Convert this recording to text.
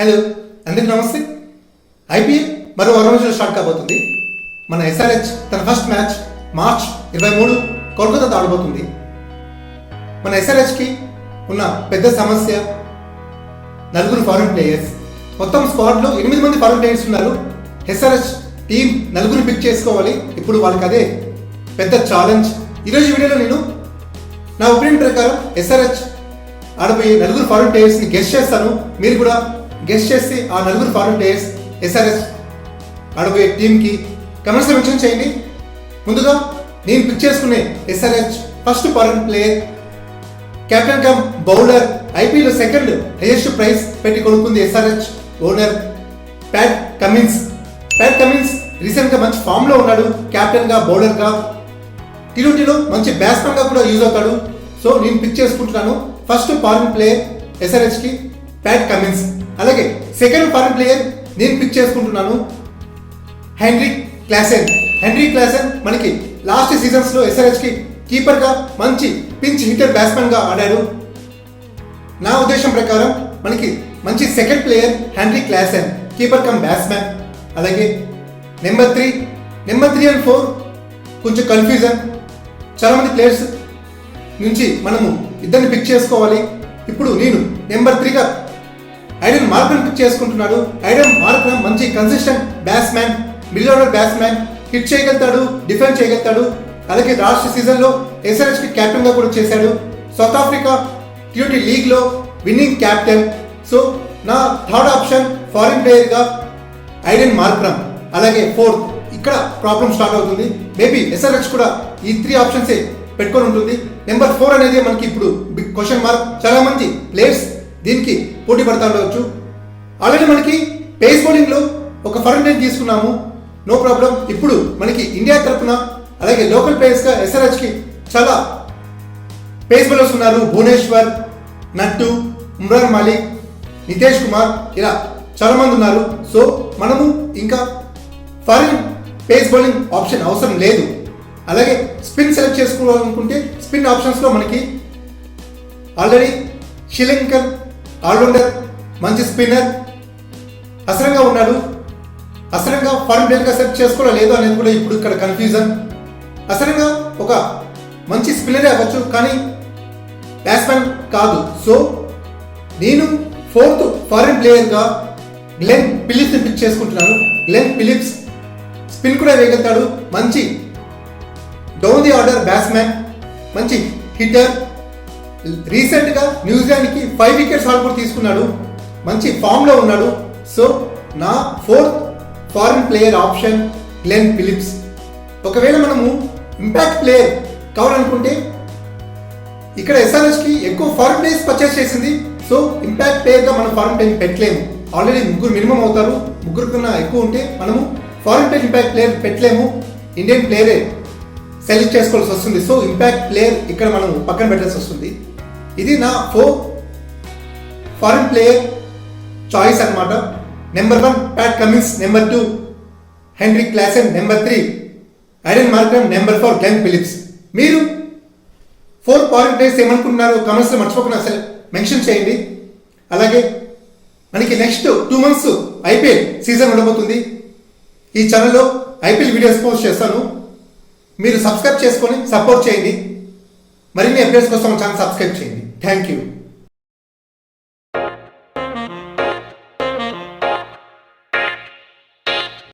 Hello అందరికి నమస్తే. IPL మరో వారం రోజులు స్టార్ట్ కాబోతుంది. మన ఎస్ఆర్హెచ్ తన ఫస్ట్ మ్యాచ్ మార్చ్ ఇరవై మూడు కోల్కతాతో ఆడబోతుంది మన ఎస్ఆర్హెచ్కి ఉన్న పెద్ద సమస్య నలుగురు ఫారెన్ ప్లేయర్స్ మొత్తం స్క్వాడ్లో ఎనిమిది మంది ఫారెన్ ప్లేయర్స్ ఉన్నారు. ఎస్ఆర్హెచ్ టీం నలుగురు పిక్ చేసుకోవాలి. ఇప్పుడు వాళ్ళకి అదే పెద్ద ఛాలెంజ్ ఈరోజు వీడియోలో నేను నా ఒపీనియన్ ప్రకారం ఎస్ఆర్హెచ్ ఆడబోయే నలుగురు ఫారెన్ ప్లేయర్స్ని గెస్ట్ చేస్తాను. మీరు కూడా గెస్ట్ చేసి ఆ నలుగురు ఫారెన్ ప్లేయర్స్ ఎస్ఆర్ఎస్ ఆడబోయే టీంకి కమెంట్స్లో మెన్షన్ చేయండి. ముందుగా నేను పిక్ చేసుకునే SRH first foreign player captain cum bowler IPL second highest price పెట్టి కొనుక్కుంది SRH owner Pat Cummins Pat Cummins రీసెంట్గా మంచి ఫామ్లో ఉన్నాడు. కెప్టెన్గా బౌలర్గా. టీ ట్వంటీలో మంచి బ్యాట్స్మెన్గా కూడా యూజ్ అవుతాడు. సో నేను పిక్ చేసుకుంటున్నాను. ఫస్ట్ ఫారెన్ ప్లేయర్ ఎస్ఆర్హెచ్కి ప్యాట్ కమిన్స్ అలాగే సెకండ్ ఫారెన్ ప్లేయర్ నేను పిక్ చేసుకుంటున్నాను. Henry Klaasen. హెన్రీ క్లాసెన్ మనకి లాస్ట్ సీజన్స్లో కీపర్గా మంచి పించ్ హిట్టర్ బ్యాట్స్మెన్గా ఆడాడు. నా ఉద్దేశం ప్రకారం మనకి మంచి second player Henry Klaasen keeper cum batsmen అలాగే number three number three and four కొంచెం కన్ఫ్యూజన్ చాలా మంది ప్లేయర్స్ నుంచి మనము ఇద్దరిని పిక్ చేసుకోవాలి. ఇప్పుడు నేను నెంబర్ త్రీగా ఐడెన్ మార్క్రమ్ పిక్ చేసుకుంటున్నాడు. ఐడెన్ మార్క్రమ్ మంచి consistent batsmen middle order batsmen hit చేయగలుగుతాడు డిఫెండ్ చేయగలుగుతాడు. అలాగే లాస్ట్ సీజన్లో ఎస్ఆర్ఎస్కి కి గా కూడా చేశాడు. సౌత్ ఆఫ్రికా ట్వంటీ లీగ్లో విన్నింగ్ క్యాప్టెన్ సో నా థర్డ్ ఆప్షన్ ఫారిన్ ప్లేయర్గా ఐడెన్ మార్క్రమ్. అలాగే ఫోర్త్ ఇక్కడ ప్రాబ్లం స్టార్ట్ అవుతుంది. మేబీ ఎస్ఆర్ఎస్ కూడా ఈ త్రీ ఆప్షన్స్ పెట్టుకొని ఉంటుంది. నెంబర్ ఫోర్ అనేది మనకి ఇప్పుడు బిగ్ క్వశ్చన్ మార్క్ చాలా మంది ప్లేయర్స్ దీనికి పోటీ పడతా ఉండవచ్చు. ఆల్రెడీ మనకి పేస్ బౌలింగ్లో ఒక ఫరెన్ తీసుకున్నాము. No problem. ఇప్పుడు మనకి ఇండియా తరఫున అలాగే లోకల్ ప్లేయర్స్గా ఎస్ఆర్హెచ్కి చాలా పేస్ బౌలర్స్ ఉన్నారు. భువనేశ్వర్ నట్టు ఉమ్రాన్ మాలిక్ నితేష్ కుమార్ ఇలా చాలా మంది ఉన్నారు. సో మనము ఇంకా ఫారిన్ పేస్ బౌలింగ్ ఆప్షన్ అవసరం లేదు. అలాగే స్పిన్ సెలెక్ట్ చేసుకోవాలనుకుంటే స్పిన్ ఆప్షన్స్లో మనకి ఆల్రెడీ శ్రీలంకన్ ఆల్రౌండర్ మంచి స్పిన్నర్. అసరంగా ఉన్నాడు. అసలంగా ఫారెన్ ప్లేయర్గా సెలెక్ట్ చేసుకోవడం లేదు అనేది కూడా ఇప్పుడు ఇక్కడ కన్ఫ్యూజన్. అసలంగా ఒక మంచి స్పిన్నరే అవ్వచ్చు కానీ బ్యాట్స్మెన్ కాదు. సో నేను ఫోర్త్ ఫారిన్ ప్లేయర్గా గ్లెన్ ఫిలిప్స్ని పిక్ చేసుకుంటున్నాను. గ్లెన్ ఫిలిప్స్ స్పిన్ కూడా వేయగలుగుతాడు మంచి డౌన్ ది ఆర్డర్ బ్యాట్స్మెన్ మంచి హిట్టర్ రీసెంట్గా న్యూజిలాండ్కి ఫైవ్ వికెట్స్ ఆల్ కూడా తీసుకున్నాడు. మంచి ఫామ్లో ఉన్నాడు. సో నా fourth foreign player option Glenn Phillips. ఒకవేళ మనము ఇంపాక్ట్ ప్లేయర్ కావాలనుకుంటే ఇక్కడ ఎస్ఆర్ఎస్కి ఎక్కువ ఫారిన్ ప్లేయర్స్ పర్చేస్ చేసింది. సో ఇంపాక్ట్ ప్లేయర్గా మనం ఫారిన్ ప్లేయర్ పెట్టలేము. ఆల్రెడీ ముగ్గురు మినిమం అవుతారు. ముగ్గురు కన్నా ఎక్కువ ఉంటే మనము ఫారిన్ ప్లేయర్ ఇంపాక్ట్ ప్లేయర్ పెట్టలేము. ఇండియన్ ప్లేయరే. సెలెక్ట్ చేసుకోవాల్సి వస్తుంది. సో ఇంపాక్ట్ ప్లేయర్ ఇక్కడ మనం పక్కన పెట్టాల్సి వస్తుంది. ఇది నా ఫోర్ ఫారిన్ ప్లేయర్ చాయిస్ అన్నమాట. Number one Pat Cummins number two Henry Klaasen number three Aiden Markram number four Glenn Phillips మీరు ఫోర్ ఫారిన్ ప్లేయర్స్ ఏమనుకుంటున్నారు కమెంట్స్లో మర్చిపోకుండా అసలు మెన్షన్ చేయండి. అలాగే మనకి next two months IPL season ఉండబోతుంది. ఈ ఛానల్లో ఐపీఎల్ వీడియోస్ పోస్ట్ చేస్తాను. మీరు సబ్స్క్రైబ్ చేసుకొని సపోర్ట్ చేయండి. మరిన్ని అప్డేట్స్ కోసం ఛానల్ సబ్స్క్రైబ్ చేయండి. Thank you